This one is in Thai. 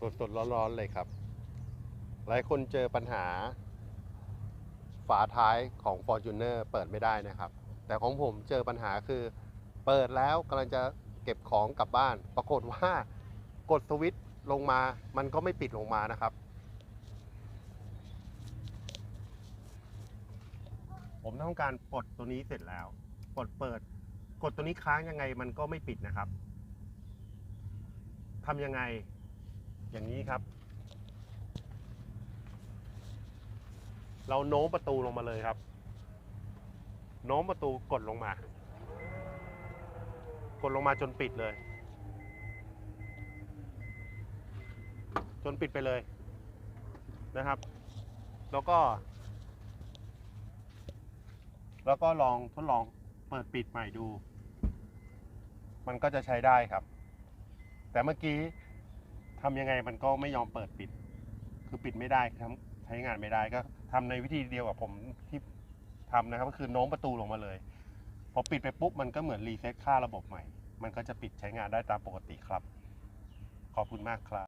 สดๆร้อนๆเลยครับ หลายคนเจอปัญหา ฝาท้ายของ Fortuner เปิดไม่ได้นะครับ แต่ของผมเจอปัญหาคือ เปิดแล้วกำลังจะเก็บของกลับบ้าน ปรากฏว่ากดสวิตช์ลงมามันก็ไม่ปิดลงมานะครับ ผมต้องการปลดตัวนี้เสร็จแล้วปลดเปิด กดตัวนี้ค้างยังไงมันก็ไม่ปิดนะครับทำยังไง อย่างนี้ครับ เราโน้มประตูลงมาเลยครับ โน้มประตูกดลงมา กดลงมาจนปิดเลย จนปิดไปเลยนะครับ แล้วก็ แล้วก็ลองทดลองเปิดปิดใหม่ดู มันก็จะใช้ได้ครับ แต่เมื่อกี้ ทำยังไงมันก็ไม่ยอมเปิดปิด คือปิดไม่ได้ทำใช้งานไม่ได้ก็ทำในวิธีเดียวกับผมที่ทำนะครับ ก็คือโน้มประตูลงมาเลย พอปิดไปปุ๊บมันก็เหมือนรีเซ็ตค่าระบบใหม่ มันก็จะปิดใช้งานได้ตามปกติครับ ขอบคุณมากครับ